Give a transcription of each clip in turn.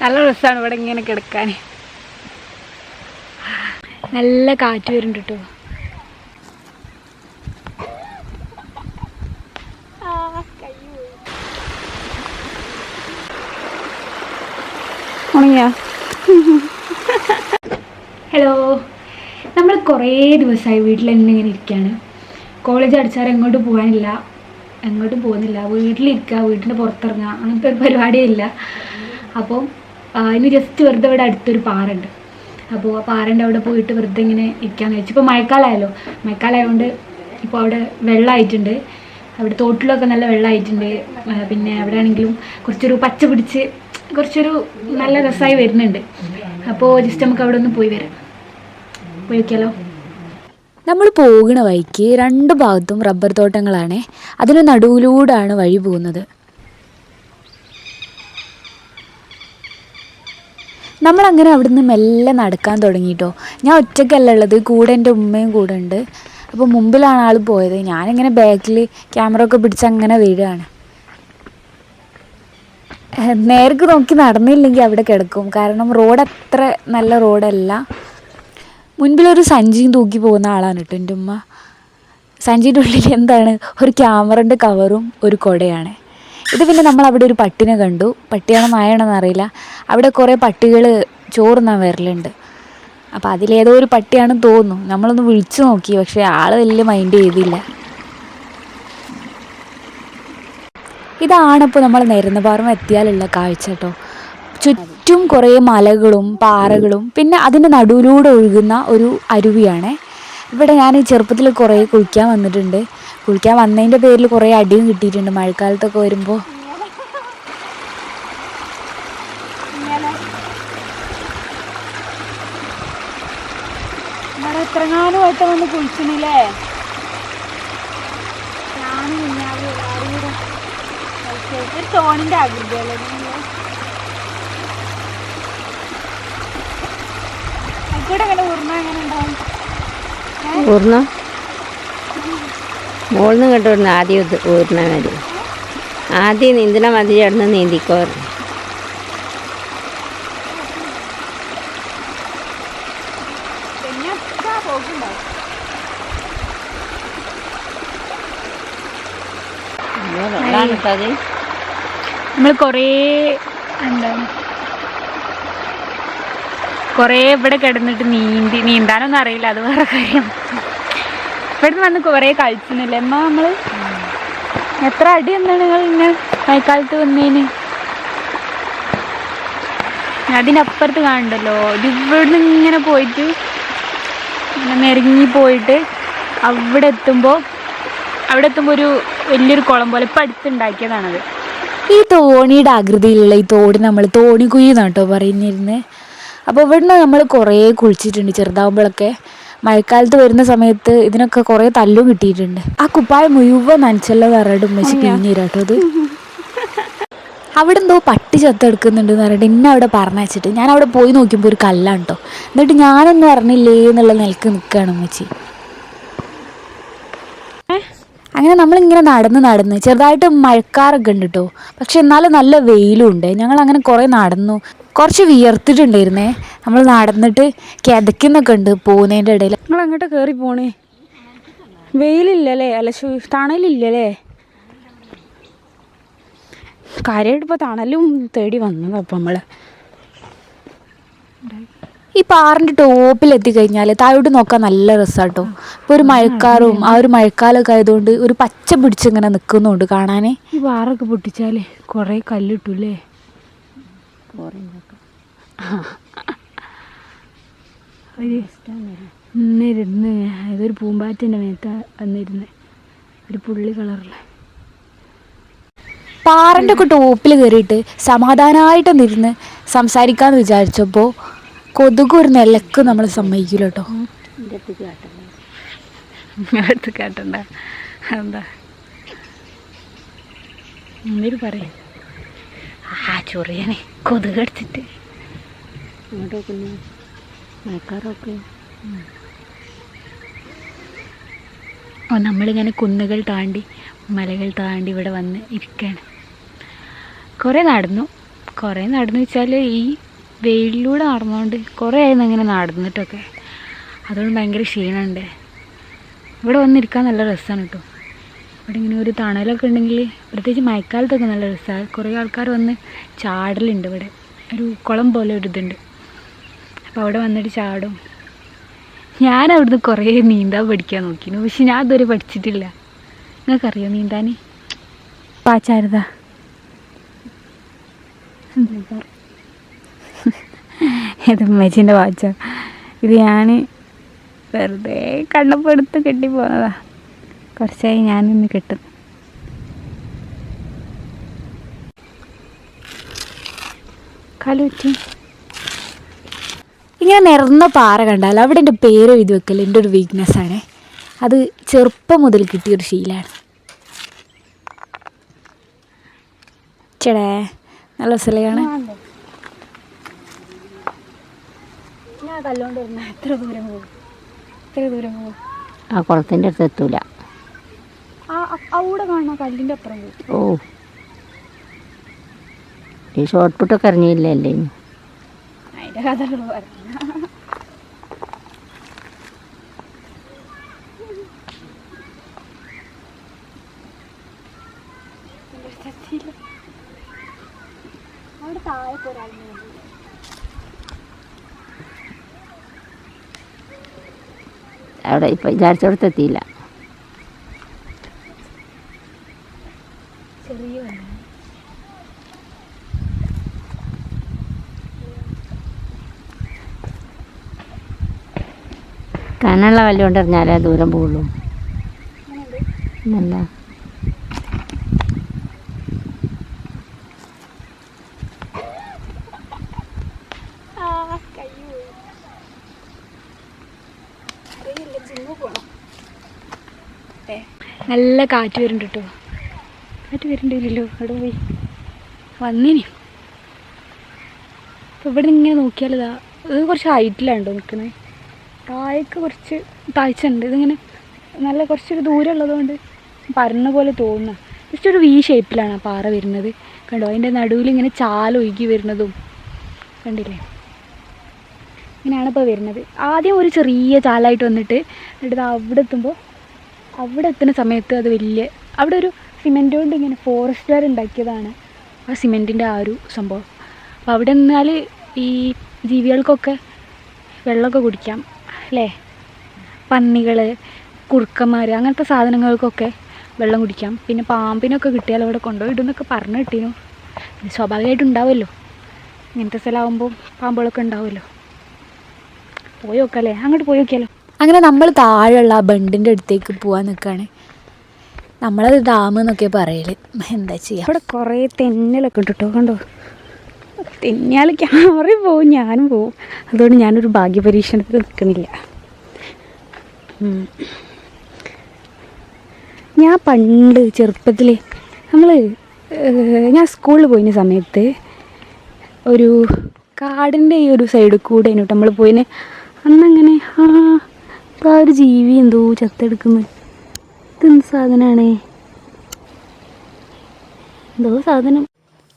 നല്ല രസമാണ് ഇവിടെ ഇങ്ങനെ കിടക്കാൻ നല്ല കാറ്റ് വരുന്നുണ്ട് കേട്ടോ ഹലോ. നമ്മൾ കുറേ ദിവസമായി വീട്ടിൽ തന്നെ ഇങ്ങനെ ഇരിക്കുകയാണ് കോളേജ് അടിച്ചാൽ എങ്ങോട്ടും പോകാനില്ല. എങ്ങോട്ടും പോകുന്നില്ല. വീട്ടിലിരിക്കുക വീട്ടിന്റെ പുറത്തിറങ്ങുക അങ്ങനത്തെ ഒരു പരിപാടിയില്ല അപ്പം ഇനി ജസ്റ്റ് വെറുതെ ഇവിടെ അടുത്തൊരു പാറുണ്ട് അപ്പോൾ ആ പാറന്റെ അവിടെ പോയിട്ട് വെറുതെ ഇങ്ങനെ ഇരിക്കാന്ന് വെച്ചു ഇപ്പോൾ മഴക്കാലമായല്ലോ മഴക്കാലമായതുകൊണ്ട് ഇപ്പോൾ അവിടെ വെള്ളമായിട്ടുണ്ട് അവിടെ തോട്ടിലൊക്കെ നല്ല വെള്ളമായിട്ടുണ്ട് പിന്നെ അവിടെ ആണെങ്കിലും കുറച്ചൊരു പച്ച പിടിച്ച് കുറച്ചൊരു നല്ല രസമായി വരുന്നുണ്ട്. അപ്പോൾ ജസ്റ്റ് നമുക്ക് അവിടെ ഒന്ന് പോയി വരാം. പോയി നോക്കിയാലോ? നമ്മൾ പോകുന്ന വഴിക്ക് രണ്ട് ഭാഗത്തും റബ്ബർ തോട്ടങ്ങളാണ്. അതിന് നടുവിലൂടാണ് വഴി പോകുന്നത്. നമ്മളങ്ങനെ അവിടുന്ന് മെല്ലെ നടക്കാൻ തുടങ്ങിയിട്ടോ ഞാൻ ഒറ്റയ്ക്കല്ല ഉള്ളത് കൂടെ എന്റെ ഉമ്മയും കൂടെ ഉണ്ട്. അപ്പോൾ മുമ്പിലാണ് ആൾ പോയത്. ഞാനിങ്ങനെ ബാക്കിൽ ക്യാമറ ഒക്കെ പിടിച്ച് അങ്ങനെ വീഴുകയാണ് നേർക്ക് നോക്കി നടന്നില്ലെങ്കിൽ അവിടെ കിടക്കും. കാരണം റോഡ് അത്ര നല്ല റോഡല്ല മുൻപിലൊരു സഞ്ചിയും തൂക്കി പോകുന്ന ആളാണ് കേട്ടോ എന്റെ ഉമ്മ. സഞ്ചിയുടെ ഉള്ളിൽ എന്താണ്? ഒരു ക്യാമറന്റെ കവറും ഒരു കുടയാണ്. ഇത് പിന്നെ നമ്മൾ അവിടെ ഒരു പട്ടിനെ കണ്ടു. പട്ടിയാണോ നായാണെന്ന് അറിയില്ല. അവിടെ കുറേ പട്ടികൾ ചോറുന്നാൻ വരലുണ്ട്. അപ്പോൾ അതിലേതോ ഒരു പട്ടിയാണെന്ന് തോന്നുന്നു. നമ്മളൊന്ന് വിളിച്ചു നോക്കി. പക്ഷേ ആൾ വലിയ മൈൻഡ് ചെയ്തില്ല. ഇതാണിപ്പോൾ നമ്മൾ നെരുന്നപാറം എത്തിയാലുള്ള കാഴ്ച കേട്ടോ. ചുറ്റും കുറേ മലകളും പാറകളും പിന്നെ അതിന്റെ നടുവിലൂടെ ഒഴുകുന്ന ഒരു അരുവിയാണ്. ഇവിടെ ഞാൻ ചെറുപ്പത്തിൽ കുറേ കുളിക്കാൻ വന്നിട്ടുണ്ട്. കുളിക്കാൻ വന്നതിന്റെ പേരിൽ കുറേ അടിയും കിട്ടിയിട്ടുണ്ട് മഴക്കാലത്തൊക്കെ വരുമ്പോൾ എത്രങ്ങാനും എങ്ങനെ ഉണ്ടാവും? ഊർന്ന. മോളിന്ന് കണ്ടു വരുന്ന ആദ്യം ഇത് മതി. ആദ്യം നീന്തണ മതി ചേർന്ന് നീന്തിക്കോ പിന്നെ ഒക്കെ പോക്കുണ്ടാവും നമ്മൾ കുറേ എന്താണ് കുറേ ഇവിടെ കിടന്നിട്ട് നീന്തി നീന്താനൊന്നും അറിയില്ല അത് വേറെ കാര്യം. ഇവിടുന്ന് വന്ന് കുറേ കളിച്ചിരുന്നില്ലേ? അമ്മ നമ്മൾ എത്ര അടി എന്താണ് നിങ്ങൾ ഇങ്ങനെ മഴക്കാലത്ത് വന്നതിന് അതിനപ്പുറത്ത് കാണണ്ടല്ലോ. ഇവിടുന്ന് ഇങ്ങനെ പോയിട്ട് ഇങ്ങനെ ഇറങ്ങി പോയിട്ട് അവിടെ എത്തുമ്പോൾ അവിടെ എത്തുമ്പോൾ ഒരു വലിയൊരു കുളം പോലെ ഇപ്പം അടുത്തുണ്ടാക്കിയതാണത്. ഈ തോണിയുടെ ആകൃതിയിലുള്ള ഈ തോട് നമ്മൾ തോണി കുയ്യെന്നാണ് പറഞ്ഞിരുന്നേ അപ്പോൾ ഇവിടുന്ന് നമ്മൾ കുറേ കുളിച്ചിട്ടുണ്ട് ചെറുതാവുമ്പോഴൊക്കെ മഴക്കാലത്ത് വരുന്ന സമയത്ത് ഇതിനൊക്കെ കുറേ തല്ലും കിട്ടിയിട്ടുണ്ട്. ആ കുപ്പായം മുഴുവൻ നനച്ചല്ലോ പറഞ്ഞിട്ട് ഉമ്മച്ചി പിഴിഞ്ഞിരാട്ടോ അത്. അവിടെ എന്തോ പട്ടി ചത്തെടുക്കുന്നുണ്ട് എന്ന് പറഞ്ഞിട്ട് എന്നെ അവിടെ പറഞ്ഞയച്ചിട്ട് ഞാൻ അവിടെ പോയി നോക്കിയപ്പോൾ ഒരു കല്ലാണ് കേട്ടോ എന്നിട്ട് ഞാനൊന്നും അറിഞ്ഞില്ലേ എന്നുള്ള നിലയ്ക്ക് നിൽക്കുകയാണ് ഉമ്മച്ചി. അങ്ങനെ നമ്മളിങ്ങനെ നടന്ന് നടന്ന് ചെറുതായിട്ട് മഴക്കാറൊക്കെ ഉണ്ട് കേട്ടോ പക്ഷെ എന്നാലും നല്ല വെയിലും ഉണ്ട്. ഞങ്ങൾ അങ്ങനെ കുറേ നടന്നു. കുറച്ച് വിയർത്തിട്ടുണ്ടായിരുന്നേ. നമ്മൾ നടന്നിട്ട് കിതയ്ക്കുന്നൊക്കെ ഉണ്ട് പോകുന്നതിന്റെ ഇടയിൽ. നിങ്ങൾ അങ്ങോട്ട് കയറി പോണേ. വെയിലില്ലല്ലേ? അല്ല ശു തണലില്ലല്ലേ? കാര്യമായിട്ട് ഇപ്പോൾ തണലും തേടി വന്നത് അപ്പം നമ്മൾ ഈ പാറിന്റെ ടോപ്പിൽ എത്തിക്കഴിഞ്ഞാൽ താഴോട്ട് നോക്കാൻ നല്ല രസമാട്ടോ ഇപ്പോൾ ഒരു മഴക്കാറും ആ ഒരു മഴക്കാലമൊക്കെ ആയതുകൊണ്ട് ഒരു പച്ച പിടിച്ചിങ്ങനെ നിൽക്കുന്നുണ്ട് കാണാനേ. ഈ പാറൊക്കെ പൊട്ടിച്ചാൽ കുറേ കല്ലിട്ടൂല്ലേ? ഒരു ഇന്നിരുന്ന് ഇതൊരു പൂമ്പാറ്റിന്റെ മേത്ത വന്നിരുന്ന്. ഒരു പുള്ളി കളറിൽ. പാറന്റെ ഒക്കെ ടോപ്പിൽ കയറിയിട്ട് സമാധാനമായിട്ട് നിന്ന് സംസാരിക്കാമെന്ന് വിചാരിച്ചപ്പോൾ കൊതുക് ഒരു നിലയ്ക്ക് നമ്മൾ സമ്മതിക്കില്ല കേട്ടോ. അടുത്ത് കേട്ടണ്ട. എന്താ എന്തേലും പറയും. ആ ചൊറിയനെ കൊതുക് കടിച്ചിട്ട്. അങ്ങോട്ടൊക്കെ മഴക്കാറൊക്കെ നമ്മളിങ്ങനെ കുന്നുകൾ താണ്ടി മലകൾ താണ്ടി ഇവിടെ വന്ന് ഇരിക്കുകയാണ് കുറേ നടന്നു. കുറേ നടന്നു വെച്ചാൽ ഈ വെയിലിലൂടെ നടന്നുകൊണ്ട് കുറേ ആയിരുന്നു ഇങ്ങനെ നടന്നിട്ടൊക്കെ. അതുകൊണ്ട് ഭയങ്കര ക്ഷീണമുണ്ട്. ഇവിടെ വന്നിരിക്കാൻ നല്ല രസമാണ് കേട്ടോ ഇവിടെ ഇങ്ങനെ ഒരു തണലൊക്കെ ഉണ്ടെങ്കിൽ പ്രത്യേകിച്ച് മഴക്കാലത്തൊക്കെ നല്ല രസമാണ് കുറേ ആൾക്കാർ വന്ന് ചാടലുണ്ട് ഇവിടെ. ഒരു കുളം പോലെ ഒരു ഇതുണ്ട്. അപ്പോൾ അവിടെ വന്നിട്ട് ചാടും. ഞാൻ അവിടുന്ന് കുറേ നീന്താൻ പഠിക്കാൻ നോക്കിയിരുന്നു പക്ഷെ ഞാൻ ഇതുവരെ പഠിച്ചിട്ടില്ല. നിങ്ങൾക്കറിയോ നീന്താൻ പാചാരത ഇത് ഉമ്മച്ചിന്റെ വാച്ച ഇത് ഞാൻ വെറുതെ കണ്ണപ്പെടുത്ത് എടുത്ത് കെട്ടി പോകുന്നതാ കുറച്ചായി ഞാനിന്ന് കെട്ടും. കലുറ്റി ഇങ്ങനെ നിറന്ന പാറ കണ്ടാൽ അവിടെ എന്റെ പേര് എഴുതി വെക്കൽ എന്റെ ഒരു വീക്ക്നെസ്സാണ് അത് ചെറുപ്പം മുതൽ കിട്ടിയൊരു ശീലമാണ് ചേടേ നല്ല രസമല്ലേ ഞാൻ കല്ലോണ്ട് വരുന്ന എത്ര ദൂരം പോകും എത്ര ദൂരം പോകും ആ കുളത്തിന്റെ അടുത്ത് എത്തൂല. ആ അവിടെ കല്ലിന്റെ അപ്പുറം ഓ. ഈ ഷോർട്ട് പുട്ടൊക്കെ ഇറങ്ങിയില്ലല്ലേ കഥകൾ പറഞ്ഞു അവിടെ താഴെ പോരാൾ അവിടെ ഇപ്പം വിചാരിച്ചോടത്ത് എത്തിയില്ല ചെറിയ വെള്ളം കനുള്ള വല്ലതും കൊണ്ട് എറിഞ്ഞാലേ ദൂരം പോകുള്ളൂ. നല്ല നല്ല കാറ്റ് വരുന്നുണ്ട് കേട്ടോ. കാറ്റ് വരുന്നുണ്ടല്ലോ അവിടെ പോയി. വന്നിനി. അപ്പോൾ ഇവിടെ ഇങ്ങനെ നോക്കിയാൽ ഇതാ ഇത് കുറച്ച് ഹൈറ്റിലാണ് കേട്ടോ നിൽക്കുന്നത് താഴേക്ക് കുറച്ച് താഴ്ചയുണ്ട്. ഇതിങ്ങനെ നല്ല കുറച്ചൊരു ദൂരം ഉള്ളതുകൊണ്ട് പരന്ന പോലെ തോന്നുന്നു. ജസ്റ്റ് ഒരു വി ഷേപ്പിലാണ് ആ പാറ വരുന്നത്. കണ്ടോ? അതിന്റെ നടുവിൽ ഇങ്ങനെ ചാലൊഴുകി വരുന്നതും കണ്ടില്ലേ? ഇങ്ങനെയാണ് ഇപ്പോൾ വരുന്നത്. ആദ്യം ഒരു ചെറിയ ചാലായിട്ട് വന്നിട്ട് എന്നിട്ട് അവിടെ എത്തുമ്പോൾ അവിടെ എത്തുന്ന സമയത്ത് അത് വലിയ അവിടെ ഒരു സിമെന്റ് കൊണ്ട് ഇങ്ങനെ ഫോറസ്റ്റ് ഫോറസ്റ്റുകാർ ഉണ്ടാക്കിയതാണ് ആ സിമെന്റിന്റെ ആ ഒരു സംഭവം. അപ്പോൾ അവിടെ നിന്നാൽ ഈ ജീവികൾക്കൊക്കെ വെള്ളമൊക്കെ കുടിക്കാം. അല്ലേ? പന്നികൾ കുറുക്കന്മാർ അങ്ങനത്തെ സാധനങ്ങൾക്കൊക്കെ വെള്ളം കുടിക്കാം. പിന്നെ പാമ്പിനൊക്കെ കിട്ടിയാൽ അവിടെ കൊണ്ടുപോയി ഇടുന്നൊക്കെ പറഞ്ഞു കിട്ടിയു സ്വാഭാവികമായിട്ട് ഉണ്ടാവുമല്ലോ. ഇങ്ങനത്തെ സ്ഥലമാകുമ്പോൾ പാമ്പുകളൊക്കെ ഉണ്ടാവുമല്ലോ. പോയി നോക്കാല്ലേ? അങ്ങോട്ട് പോയി നോക്കിയാലോ? അങ്ങനെ നമ്മൾ താഴെയുള്ള ആ ബണ്ടിന്റെ അടുത്തേക്ക് പോകാൻ നിൽക്കുകയാണ് നമ്മളത് ഡാം എന്നൊക്കെ പറയൽ. എന്താ ചെയ്യുക അവിടെ കുറേ തെന്നലൊക്കെ ഉണ്ട് കേട്ടോ കണ്ടോ? തെന്നിയാൽ ക്യാമറയും പോവും ഞാനും പോവും. അതുകൊണ്ട് ഞാനൊരു ഭാഗ്യപരീക്ഷണത്തിൽ നിൽക്കുന്നില്ല. ഞാൻ പണ്ട് ചെറുപ്പത്തിൽ നമ്മൾ ഞാൻ സ്കൂളിൽ പോയിന സമയത്ത് ഒരു കാടിന്റെ ഈ ഒരു സൈഡിൽ കൂടെ ആയിട്ട് നമ്മൾ പോയിന്. അന്നങ്ങനെ ആ ആ ഒരു ജീവി എന്തോ ചത്തെടുക്കുന്നു. ഇതെന്ത് സാധനമാണ് എന്തോ സാധനം.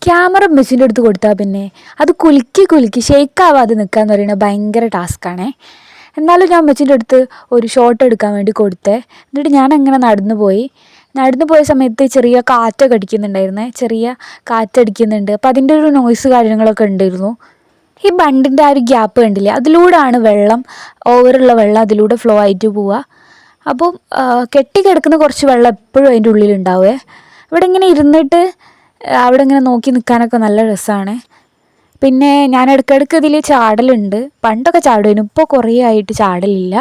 ക്യാമറ മെസ്സിന്റെ അടുത്ത് കൊടുത്താൽ പിന്നെ അത് കുലുക്കി കുലുക്കി ഷെയ്ക്കാവാതെ നിൽക്കുക എന്ന് പറയുന്നത് ഭയങ്കര ടാസ്ക്കാണേ. എന്നാലും ഞാൻ മെച്ചിന്റെ അടുത്ത് ഒരു ഷോട്ട് എടുക്കാൻ വേണ്ടി കൊടുത്തേ. എന്നിട്ട് ഞാൻ അങ്ങനെ നടന്നു പോയി. നടന്നു പോയ സമയത്ത് ചെറിയ കാറ്റൊക്കെ അടിക്കുന്നുണ്ടായിരുന്നേ. ചെറിയ കാറ്റടിക്കുന്നുണ്ട് അപ്പം അതിന്റെ ഒരു നോയ്സ് കാര്യങ്ങളൊക്കെ ഉണ്ടായിരുന്നു. ഈ ബണ്ടിന്റെ ആ ഒരു ഗ്യാപ്പ് കണ്ടില്ലേ? അതിലൂടെയാണ് വെള്ളം ഓവറുള്ള വെള്ളം അതിലൂടെ ഫ്ലോ ആയിട്ട് പോവുക അപ്പോൾ കെട്ടിക്കിടക്കുന്ന കുറച്ച് വെള്ളം എപ്പോഴും അതിന്റെ ഉള്ളിലുണ്ടാവേ. ഇവിടെ ഇങ്ങനെ ഇരുന്നിട്ട് അവിടെ ഇങ്ങനെ നോക്കി നിൽക്കാനൊക്കെ നല്ല രസമാണ് പിന്നെ ഞാൻ ഇടയ്ക്കിടയ്ക്ക് ഇതിൽ ചാടലുണ്ട്. പണ്ടൊക്കെ ചാടുമായിരുന്നു ഇപ്പോൾ കുറേ ആയിട്ട് ചാടലില്ല.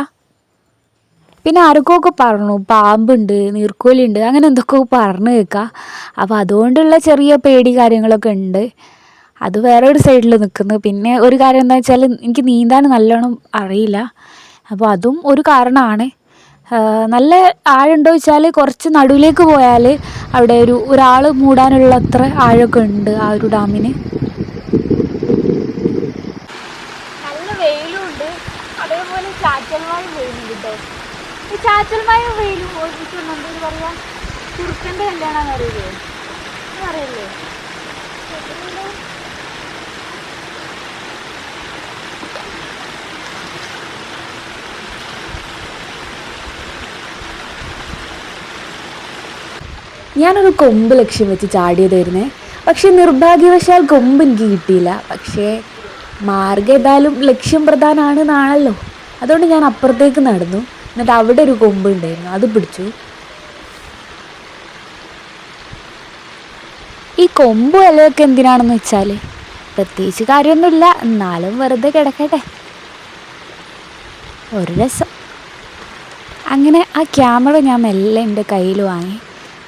പിന്നെ ആർക്കൊക്കെ പറഞ്ഞു? പാമ്പുണ്ട് നീർക്കോലിയുണ്ട് അങ്ങനെ എന്തൊക്കെ പറഞ്ഞു കേൾക്കാം. അപ്പോൾ അതുകൊണ്ടുള്ള ചെറിയ പേടി കാര്യങ്ങളൊക്കെ ഉണ്ട്. അത് വേറെ ഒരു സൈഡിൽ നിൽക്കുന്നു പിന്നെ ഒരു കാര്യം എന്താ വെച്ചാൽ എനിക്ക് നീന്താൻ നല്ലോണം അറിയില്ല. അപ്പോൾ അതും ഒരു കാരണമാണ്. നല്ല ആഴമുണ്ടോ വെച്ചാൽ കുറച്ച് നടുവിലേക്ക് പോയാൽ അവിടെ ഒരു ഒരാൾ മൂടാനുള്ള അത്ര ആഴമൊക്കെ ഉണ്ട് ആ ഒരു ഡാമിന്. നല്ല വെയിലും ഉണ്ട്. അതേപോലെ ചാറ്റൽ മഴ പെയ്യുന്നുണ്ട് കേട്ടോ ഈ ചാറ്റൽ മഴ വെയിലും ഓർമ്മിച്ചുകൊണ്ട് എന്താ പറയാ? കുറുക്കന്റെ കല്യാണം അറിയില്ലേ? അറിയില്ലേ? ഞാനൊരു കൊമ്പ് ലക്ഷ്യം വെച്ച് ചാടിയതായിരുന്നേ. പക്ഷേ നിർഭാഗ്യവശാൽ കൊമ്പ് എനിക്ക് കിട്ടിയില്ല. പക്ഷേ മാർഗം ഏതായാലും ലക്ഷ്യം പ്രധാനമാണെന്നാണല്ലോ അതുകൊണ്ട് ഞാൻ അപ്പുറത്തേക്ക് നടന്നു. എന്നിട്ട് അവിടെ ഒരു കൊമ്പ് ഉണ്ടായിരുന്നു. അത് പിടിച്ചു. ഈ കൊമ്പ് ഇലയൊക്കെ എന്തിനാണെന്ന് വെച്ചാൽ പ്രത്യേകിച്ച് കാര്യമൊന്നുമില്ല. എന്നാലും വെറുതെ കിടക്കട്ടെ. ഒരു രസം. അങ്ങനെ ആ ക്യാമറ ഞാൻ മെല്ലെ എന്റെ കയ്യിൽ വാങ്ങി.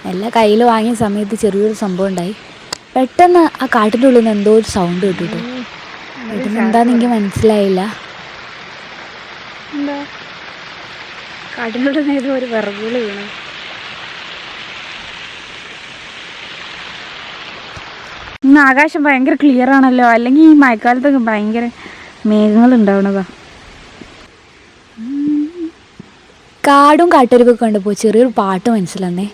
മെല്ലെ കയ്യിൽ വാങ്ങിയ സമയത്ത് ചെറിയൊരു സംഭവം ഉണ്ടായി. പെട്ടെന്ന് ആ കാട്ടിന്റെ ഉള്ളിൽ നിന്ന് എന്തോ ഒരു സൗണ്ട് കിട്ടിട്ടു. പെട്ടെന്ന് എന്താന്ന് എനിക്ക് മനസ്സിലായില്ല. ഒരു വിറകുകൾ വീണു. ഇന്ന് ആകാശം ഭയങ്കര ക്ലിയർ ആണല്ലോ. അല്ലെങ്കിൽ ഈ മഴക്കാലത്തൊക്കെ ഭയങ്കര മേഘങ്ങൾ ഉണ്ടാവണതാ. കാടും കാട്ടരുവൊക്കെ കണ്ടപ്പോൾ ചെറിയൊരു പാട്ട് മനസ്സിലന്നേ.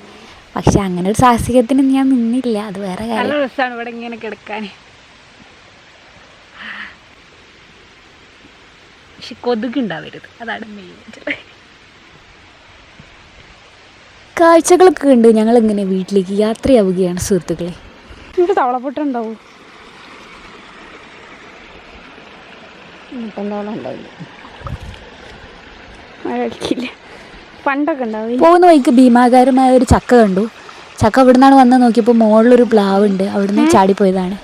പക്ഷെ അങ്ങനെ ഒരു സാഹസികത്തിന് ഞാൻ നിന്നില്ല. അത് വേറെ കാര്യം. രസമാണ് ഇവിടെ ഇങ്ങനെ കിടക്കാൻ. പക്ഷെ കൊതുക് ഉണ്ടാവരുത്. അതാണ് മെയിൻ കാഴ്ചകളൊക്കെ ഉണ്ട് ഞങ്ങൾ ഇങ്ങനെ വീട്ടിലേക്ക് യാത്രയാവുകയാണ് സുഹൃത്തുക്കളെ. ഇവിടെ തവളപ്പൊട്ടുണ്ടാവും മുട്ടന്തോളം ഉണ്ടാവില്ല. മഴ കളിക്കില്ല പണ്ടൊക്കെ ഉണ്ടാവും. പോകുന്ന വഴിക്ക് ഭീമാകാരമായ ഒരു ചക്ക കണ്ടു. ചക്ക അവിടുന്നാണ് വന്ന് നോക്കിയപ്പോൾ മുകളിലൊരു പ്ലാവ് ഉണ്ട് അവിടുന്ന് ചാടിപ്പോയതാണ്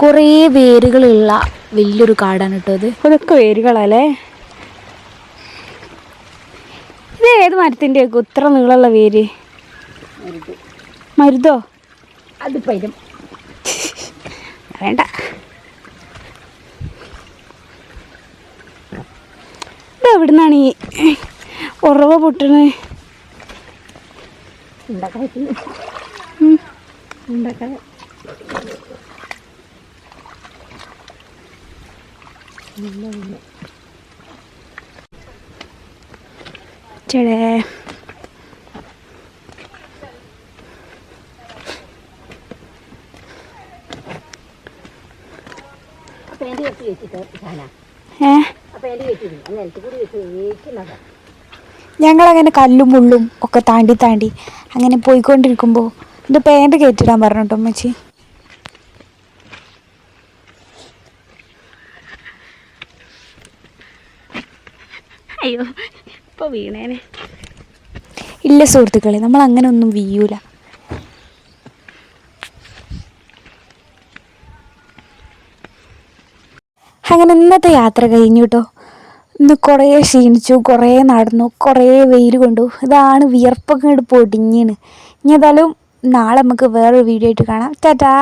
കുറേ വേരുകളുള്ള വലിയൊരു കാടാണ് കേട്ടോ അത് ഇതൊക്കെ വേരുകളല്ലേ? ഇത് ഏത് മരത്തിന്റെ ഇത്ര നീളമുള്ള വേര്? മരുതോ? അത് പരും വേണ്ട. ഇത് എവിടുന്നാണ് ഈ ഉറവ പൊട്ടണേ. ചേടേ. ഏ? ആ പേര് വീട്ടിൽ നിലത്ത് കൂടി വെച്ച് വേക്കുന്നതാ ഞങ്ങളങ്ങനെ കല്ലും മുള്ളും ഒക്കെ താണ്ടി താണ്ടി അങ്ങനെ പോയിക്കൊണ്ടിരിക്കുമ്പോൾ എന്റെ പാന്റ് കയറ്റിടാൻ പറഞ്ഞു കേട്ടോ അമ്മച്ചി അയ്യോ ഇപ്പോൾ വീണേനെ. ഇല്ല സുഹൃത്തുക്കളെ നമ്മൾ അങ്ങനെ ഒന്നും വീയൂല. അങ്ങനെ ഇന്നത്തെ യാത്ര കഴിഞ്ഞു കേട്ടോ ഇന്ന് കുറേ ക്ഷീണിച്ചു കുറേ നടന്നു കുറേ വെയിൽ കൊണ്ടു. ഇതാണ് വിയർപ്പൊക്കെ ഇങ്ങോട്ട് പൊടിഞ്ഞിന്. ഇനി ഏതായാലും നാളെ നമുക്ക് വേറൊരു വീഡിയോ ആയിട്ട് കാണാം. ടാറ്റാ!